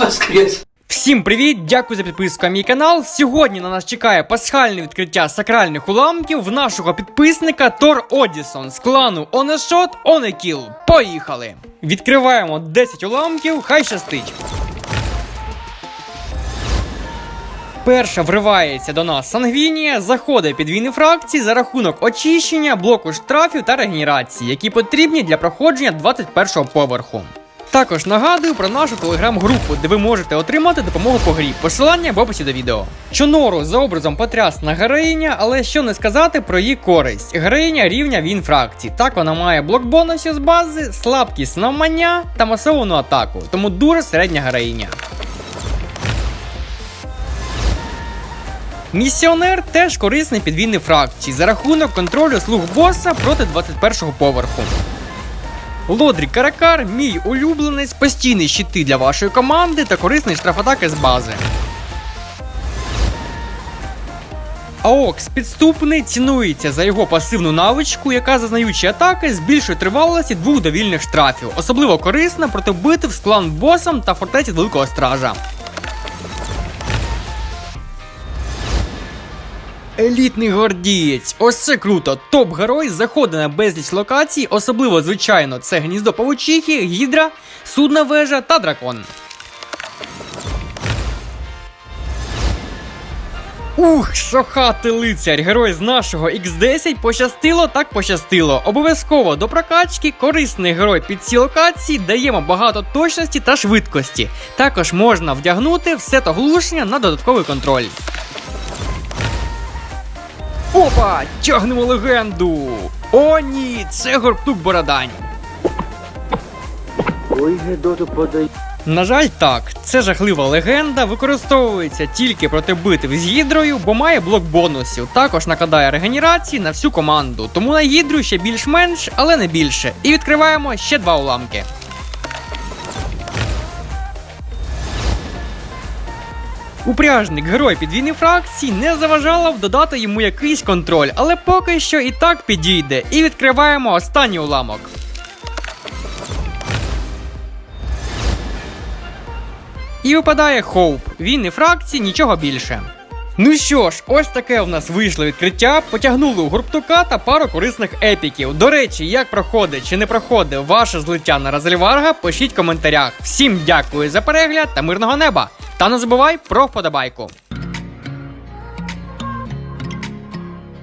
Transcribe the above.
Воскрес! Всім привіт! Дякую за підписку на мій канал. Сьогодні на нас чекає пасхальне відкриття сакральних уламків в нашого підписника Тор Одісон з клану Онешот Онекіл. Поїхали! Відкриваємо 10 уламків, хай щастить. Перша вривається до нас Сангвінія, заходить під війни фракції за рахунок очищення, блоку штрафів та регенерації, які потрібні для проходження 21-го поверху. Також нагадую про нашу телеграм-групу, де ви можете отримати допомогу по грі. Посилання в описі до відео. Чонору за образом потрясна героїня, але що не сказати про її користь. Героїня рівня він фракції. Так вона має блок бонусів з бази, слабкість навмання та масовану атаку, тому дуже середня героїня. Місіонер теж корисний підвійний фракції за рахунок контролю слуг боса проти 21-го поверху. Лодрік Каракар, мій улюбленець, постійний щити для вашої команди та корисний штрафатаки з бази. Аокс підступний цінується за його пасивну навичку, яка зазнаючи атаки збільшує тривалості двох довільних штрафів, особливо корисна проти битв з клан босом та фортеці Великого Стража. Елітний гвардієць. Ось це круто. Топ-герой заходить на безліч локацій, особливо, звичайно, це гніздо павучихи, гідра, судна вежа та дракон. Ух, шохати лицарь, герой з нашого X10 пощастило, так пощастило. Обов'язково до прокачки корисний герой під ці локації даємо багато точності та швидкості. Також можна вдягнути все то глушення на додатковий контроль. Опа! Тягнемо легенду! О, ні, це горптук Бородань. Ой, Гедоту подай. На жаль, так, це жахлива легенда, використовується тільки проти битв з гідрою, бо має блок бонусів. Також накладає регенерації на всю команду. Тому на гідру ще більш-менш, але не більше. І відкриваємо ще два уламки. Упряжник герой підвійної фракції не заважала додати йому якийсь контроль, але поки що і так підійде. І відкриваємо останній уламок. І випадає Хоуп. Він і фракції, нічого більше. Ну що ж, ось таке у нас вийшло відкриття. Потягнули у гурптука та пару корисних епіків. До речі, як проходить чи не проходить ваше злиття на Разельварга, пишіть в коментарях. Всім дякую за перегляд та мирного неба! Та не забувай про вподобайку.